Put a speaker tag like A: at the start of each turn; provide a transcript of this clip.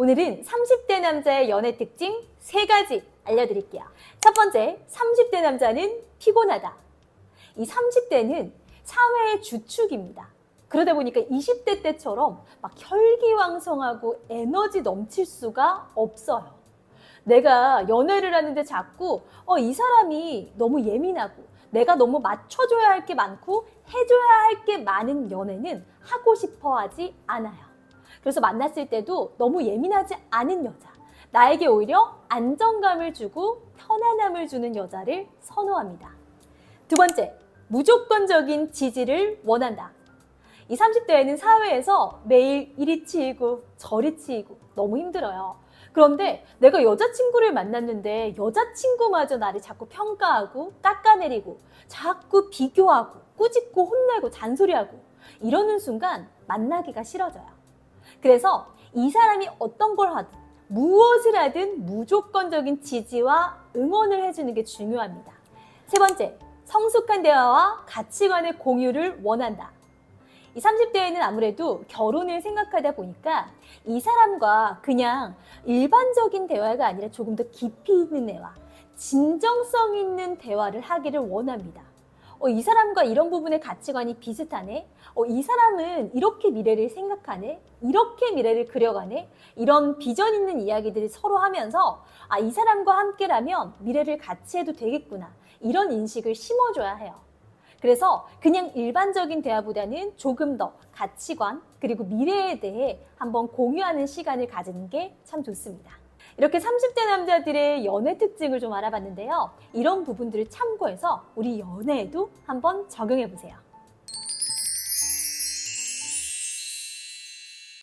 A: 오늘은 30대 남자의 연애 특징 3가지 알려드릴게요. 첫 번째, 30대 남자는 피곤하다. 이 30대는 사회의 주축입니다. 그러다 보니까 20대 때처럼 막 혈기왕성하고 에너지 넘칠 수가 없어요. 내가 연애를 하는데 자꾸 어, 이 사람이 너무 예민하고 내가 너무 맞춰줘야 할 게 많고 해줘야 할 게 많은 연애는 하고 싶어 하지 않아요. 그래서 만났을 때도 너무 예민하지 않은 여자, 나에게 오히려 안정감을 주고 편안함을 주는 여자를 선호합니다. 두 번째, 무조건적인 지지를 원한다. 이 30대에는 사회에서 매일 이리 치이고 저리 치이고 너무 힘들어요. 그런데 내가 여자친구를 만났는데 여자친구마저 나를 자꾸 평가하고 깎아내리고 자꾸 비교하고 꾸짖고 혼내고 잔소리하고 이러는 순간 만나기가 싫어져요. 그래서 이 사람이 어떤 걸 하든 무엇을 하든 무조건적인 지지와 응원을 해주는 게 중요합니다. 세 번째, 성숙한 대화와 가치관의 공유를 원한다. 이 30대에는 아무래도 결혼을 생각하다 보니까 이 사람과 그냥 일반적인 대화가 아니라 조금 더 깊이 있는 대화, 진정성 있는 대화를 하기를 원합니다. 어, 이 사람과 이런 부분의 가치관이 비슷하네? 어, 이 사람은 이렇게 미래를 생각하네? 이렇게 미래를 그려가네? 이런 비전 있는 이야기들을 서로 하면서 아, 이 사람과 함께라면 미래를 같이 해도 되겠구나. 이런 인식을 심어줘야 해요. 그래서 그냥 일반적인 대화보다는 조금 더 가치관 그리고 미래에 대해 한번 공유하는 시간을 가지는 게 참 좋습니다. 이렇게 30대 남자들의 연애 특징을 좀 알아봤는데요. 이런 부분들을 참고해서 우리 연애에도 한번 적용해 보세요.